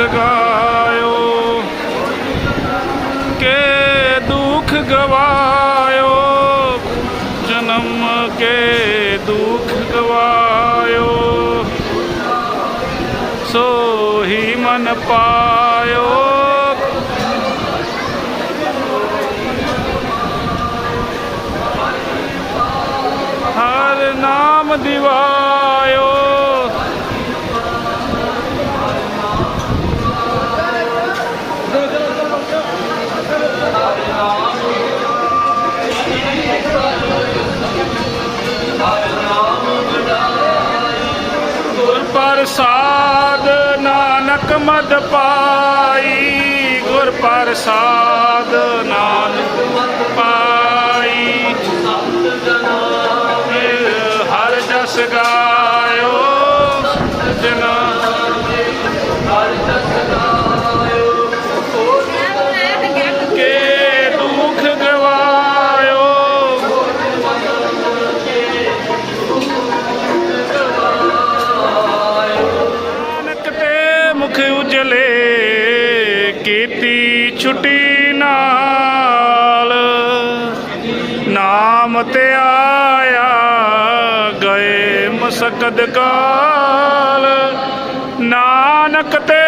ਗਾਇਓ ਕੇ ਦੁਖ ਗਵਾਇਓ, ਜਨਮ ਕੇ ਦੁਖ ਗਵਾਇਓ ਸੋ ਹੀ ਮਨ ਪਾਇਓ। ਹਰ ਨਾਮ ਦਿਵਾਇਓ। ਪ੍ਰਸਾਦ ਨਾਨਕ ਮਦ ਪਾਈ ਗੁਰ ਪ੍ਰਸਾਦ ਨਾਨਕ ਕੀਤੀ ਛੁੱਟੀ ਨਾਲ ਨਾਮ ਤੇ ਆਇਆ ਗਏ ਮਸਕਦ ਕਾਲ। ਨਾਨਕ ਤੇ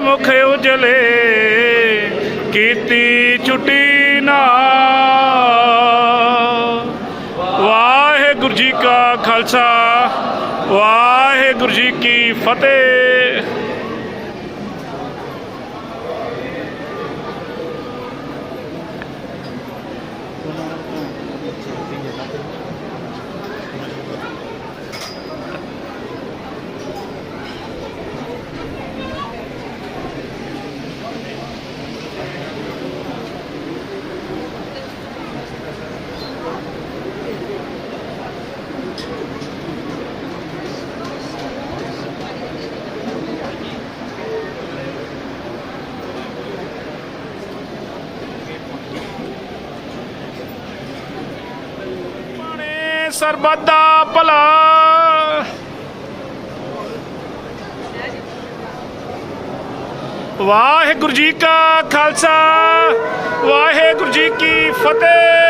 ਮੁਖ ਉਜਲੇ ਕੀਤੀ ਛੁੱਟੀ ਨਾਲ। ਵਾਹਿਗੁਰੂ ਜੀ ਕਾ ਖਾਲਸਾ, ਵਾਹਿਗੁਰੂ ਜੀ ਕੀ ਫਤਿਹ। ਸਰਬੱਤ ਦਾ ਭਲਾ। ਵਾਹਿਗੁਰੂ ਜੀ ਕਾ ਖਾਲਸਾ ਵਾਹਿਗੁਰੂ ਜੀ ਕੀ ਫਤਿਹ।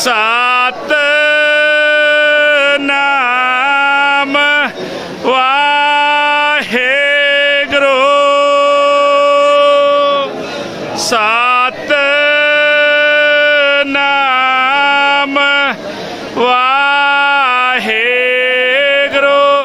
Barça.